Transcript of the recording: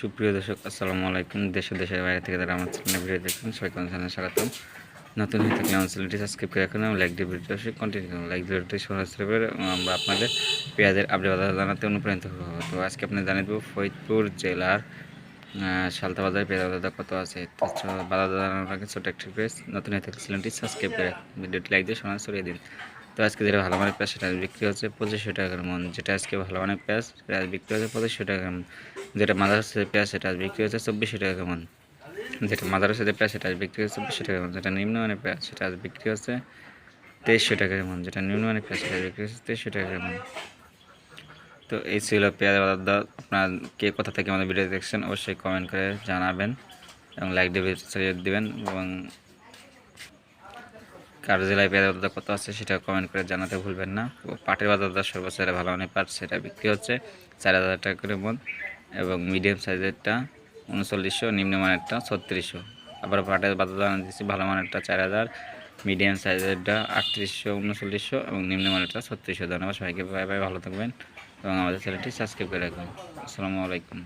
সুপ্রিয় দর্শক, আসসালামু আলাইকুম। দেশ দেশের বাইরে থেকে তারা আমার চ্যানেলে ভিডিও দেখছেন, সবাইকে আমার চ্যানেলে স্বাগতম। নতুন হয়ে থাকলে আমার চ্যানেলটি সাবস্ক্রাইব করে রাখুন এবং লাইক দিয়ে ভিডিওটি অবশ্যই কন্টিনিউ করুন। লাইক ভিডিওটি সরাসরি আমরা আপনাদের পেঁয়াজের আপডেট জানাতে অনুপ্রাণিত হব। তো আজকে আপনি জানিয়ে দেবো ফরিদপুর জেলার সালতা পেঁয়াজ বাজার কত আছে? বাজার জানানোর আগে ছোটো একটি পেজ নতুন হয়ে থাকলে চ্যানেলটি সাবস্ক্রাইব করে ভিডিওটি লাইক দিয়ে ছড়িয়ে দিন। তো আজকে যেটা ভালো মানের পেঁয়াজ, সেটা বিক্রি হচ্ছে পঁচিশশো টাকার মন। যেটা আজকে ভালো মানের পেঁয়াজ, সেটা আজ বিক্রি হচ্ছে পঁচিশশো টাকার মন। যেটা মাদার হচ্ছে পেঁয়াজ, সেটা বিক্রি হচ্ছে চব্বিশশো টাকা মন। যেটা মাদার হচ্ছে পেঁয়াজ, সেটা বিক্রি হচ্ছে চব্বিশশো টাকা মন। যেটা নিম্নমানের পেঁয়াজ, সেটা আজ বিক্রি হচ্ছে তেইশশো টাকার মন। যেটা নিম্নমানের পেঁয়াজ, সেটা বিক্রি হচ্ছে তেইশশো টাকার মন। তো এই ছিল পেঁয়াজ বাজার দর। আপনার কে কোথা থেকে আমাদের ভিডিও দেখছেন, অবশ্যই কমেন্ট করে জানাবেন এবং লাইক দিয়ে ছড়িয়ে দিবেন এবং কার জেলায় পেঁয়াজ বাজার কত আছে সেটা কমেন্ট করে জানাতে ভুলবেন না। পাটের বাজার দর সর্বোচ্চ ভালো মানের পাট, সেটা বিক্রি হচ্ছে চার হাজার টাকা করে মন এবং মিডিয়াম সাইজেরটা উনচল্লিশশো নিম্নমানেরটা ছত্রিশশো। আবার পাটের বাজার জানা দিচ্ছি ভালো মানেরটা চার হাজার মিডিয়াম সাইজেরটা আটত্রিশশো, উনচল্লিশশো এবং নিম্নমানেরটা ছত্রিশশো। ধন্যবাদ সবাইকে বাই বাই ভালো থাকবেন এবং আমাদের চ্যানেলটি সাবস্ক্রাইব করে রাখবেন। আসসালামু আলাইকুম।